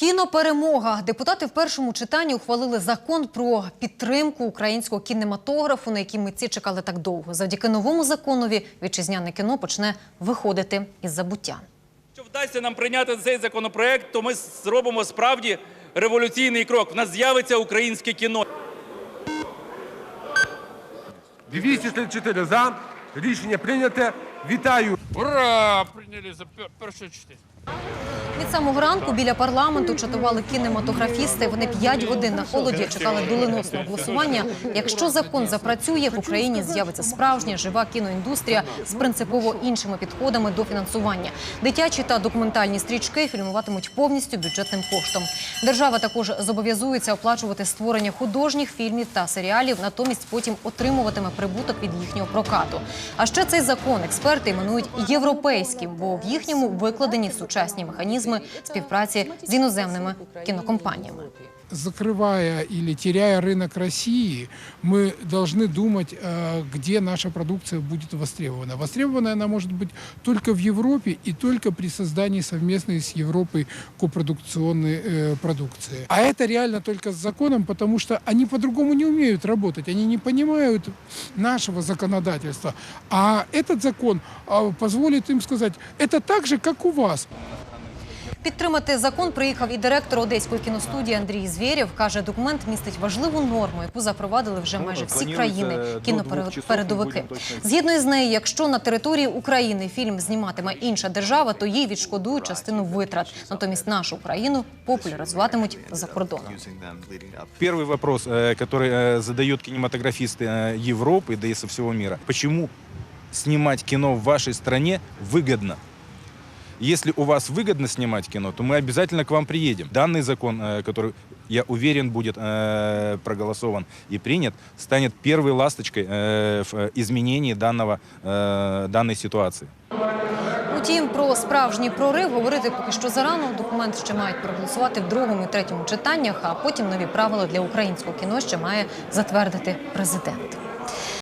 Кіноперемога. Депутати в першому читанні ухвалили закон про підтримку українського кінематографу, на який митці чекали так довго. Завдяки новому законові вітчизняне кіно почне виходити із забуття. Якщо вдасться нам прийняти цей законопроект, то ми зробимо справді революційний крок. В нас з'явиться українське кіно. 234 за. Рішення прийняте. Вітаю. Ура! Прийняли за пер- перше читання. Від самого ранку біля парламенту чатували кінематографісти. Вони п'ять годин на холоді чекали доленосного голосування. Якщо закон запрацює, в Україні з'явиться справжня жива кіноіндустрія з принципово іншими підходами до фінансування. Дитячі та документальні стрічки фільмуватимуть повністю бюджетним коштом. Держава також зобов'язується оплачувати створення художніх фільмів та серіалів, натомість потім отримуватиме прибуток від їхнього прокату. А ще цей закон експерти іменують європейським, бо в їхньому викладені сучасні механізми співпраці з іноземними кінокомпаніями. закрывая или теряя рынок России, мы должны думать, э, где наша продукция будет востребована. Востребована она может быть только в Европе и только при создании совместной с Европой копродукционной э, продукции. А это реально только с законом, потому что они по-другому не умеют работать, они не понимают нашего законодательства. А этот закон а, позволит им сказать, это так же, как у вас. Підтримати закон приїхав і директор одеської кіностудії Андрій Звєрєв. Каже, документ містить важливу норму, яку запровадили вже майже всі країни кінопередовики. Згідно із нею, якщо на території України фільм зніматиме інша держава, то їй відшкодують частину витрат. Натомість нашу Україну популяризуватимуть за кордоном. Первый вопрос, э, который э, задают кинематографисты э, Европы, да и со всего мира. Почему снимать кино в вашей стране выгодно? Если у вас выгодно снимать кино, то мы обязательно к вам приедем. Данный закон, э, который, я уверен, будет э, проголосован и принят, станет первой ласточкой э, в э, изменении данного, э, данной ситуации. Утім, про справжній прорив говорити поки що зарано. Документ ще мають проголосувати в другому і третьому читаннях, а потім нові правила для українського кіно ще має затвердити президент.